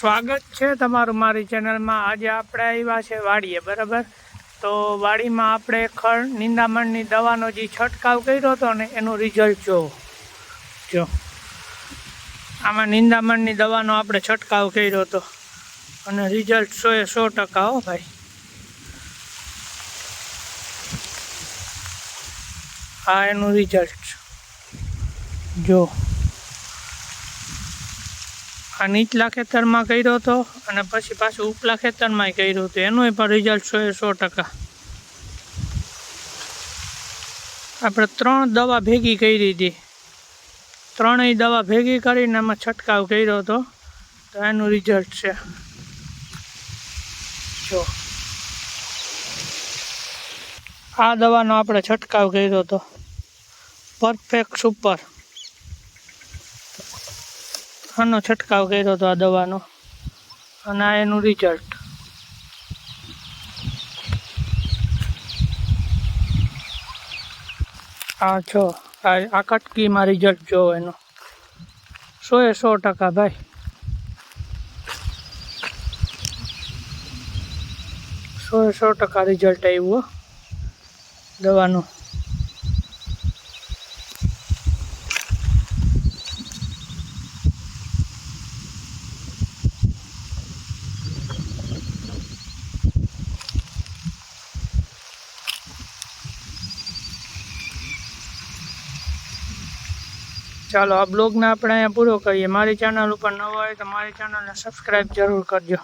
સ્વાગત છે તમારું મારી ચેનલમાં. આજે આપણે આવ્યા છે વાડીએ, બરાબર? તો વાડીમાં આપણે ખળ, નિંદામણની દવાનો જે છંટકાવ કર્યો હતો ને, એનું રિઝલ્ટ જો જો. આમાં નિંદામણની દવાનો આપણે છંટકાવ કર્યો હતો. અને રિઝલ્ટ સો એ સો ટકા હો ભાઈ. આ એનું રિઝલ્ટ જો. આ નીચલા ખેતરમાં કર્યો હતો અને પછી પાછું ઉપલા ખેતરમાં કર્યું હતું. એનું પણ રિઝલ્ટ એ સો ટકા. આપણે ત્રણ દવા ભેગી કરી હતી. ત્રણેય દવા ભેગી કરીને એમાં છંટકાવ કર્યો હતો. તો એનું રિઝલ્ટ છે. જો. આ દવાનો આપણે છંટકાવ કર્યો હતો. પરફેક્ટ સુપર આનો છંટકાવ કર્યો હતો આ દવાનો. અને આ એનું રિઝલ્ટ આ છો આ કટકીમાં રિઝલ્ટ જો એનું. સો એ સો ટકા ભાઈ. સો એ સો ટકા રિઝલ્ટ આવ્યું દવાનું. ચાલો, આ બ્લોગને આપણે અહીંયા પૂરો કરીએ. મારી ચેનલ ઉપર ન હોય તો મારી ચેનલને સબસ્ક્રાઈબ જરૂર કરજો.